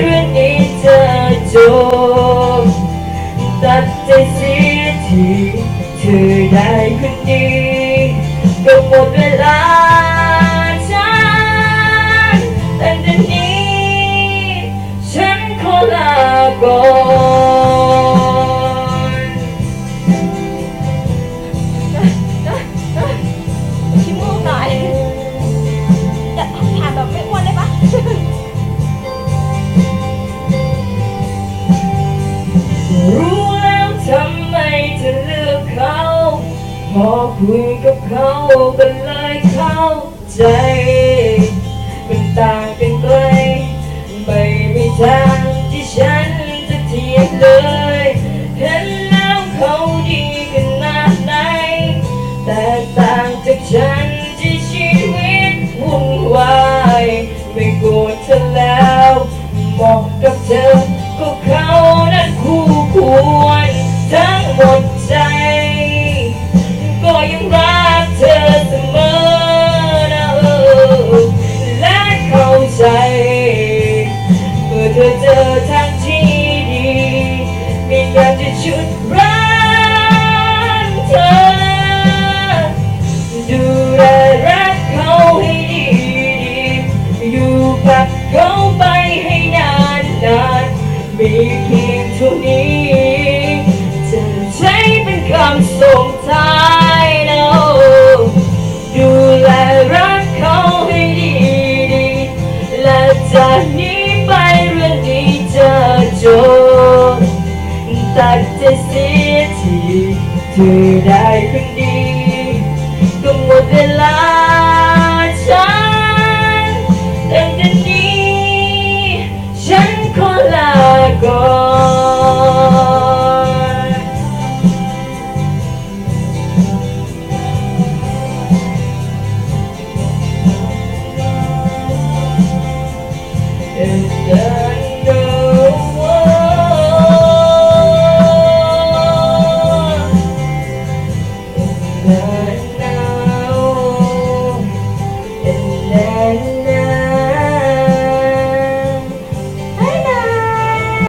เรื่องนี้เธอจบตัดใจเสียทีเธอได้คนดีก็หมดเวลา อคุยกับเขาก็เลยเข้าใจมันต่างกันไกลไม่มีทางที่ฉันจะเทียบเลย เห็นแล้วเขาดีขนาดไหนแต่ต่างจากฉันที่ชีวิตวุ่นวายไม่โกรธเธอแล้วเหมาะกับเธอก็เขานั้นคู่ควรทั้งหมด อเธอเจอทางที่ดีไม่อยากจะชุดรักเธอ ดูแลรักเขาให้ดีดีอยู่กับเขาไปให้นานนานมีเพียงเท่านี้ากจะเสียทีเธอได้คนดี É.